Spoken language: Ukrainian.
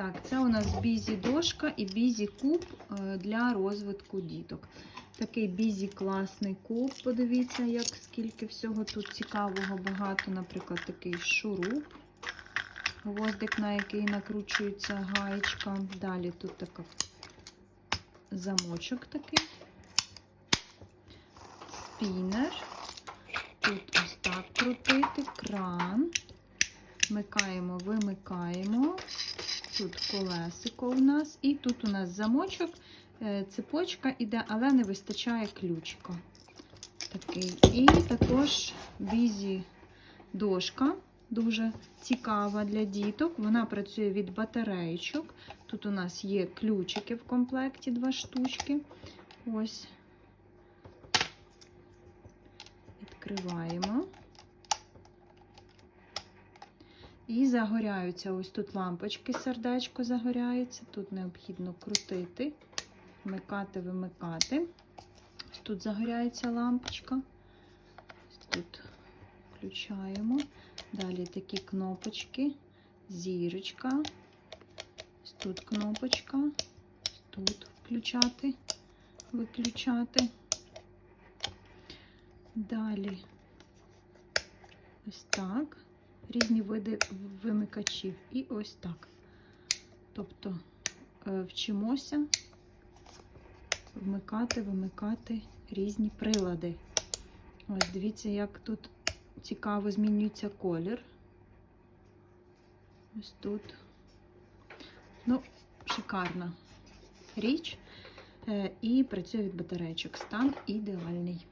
Так, це у нас бізі дошка і бізі куб е, для розвитку діток. Такий бізі класний куб. Подивіться, як скільки всього тут цікавого багато. Наприклад, такий шуруп, гвоздик, на який накручується гаєчка. Далі тут така замочок такий, спінер. Тут ось так крутити, кран. Вмикаємо, вимикаємо. Тут колесико у нас. І тут у нас замочок, е, цепочка іде, але не вистачає ключика. Такий. І також бізі дошка. Дуже цікава для діток. Вона працює від батарейчок. Тут у нас є ключики в комплекті, два штучки. Ось. Відкриваємо. І загоряються. Ось тут лампочки, сердечко загоряється. Тут необхідно крутити, вмикати, вимикати. Ось тут загоряється лампочка. Тут включаємо. Далі такі кнопочки, зірочка. Ось тут кнопочка. Ось тут включати, виключати. Далі ось так різні види вимикачів. І ось так. Тобто е, вчимося вмикати, вимикати різні прилади. Ось дивіться, як тут цікаво змінюється колір. Ось тут. Ну, шикарна річ. Е, І працює від батарейчик. Стан ідеальний.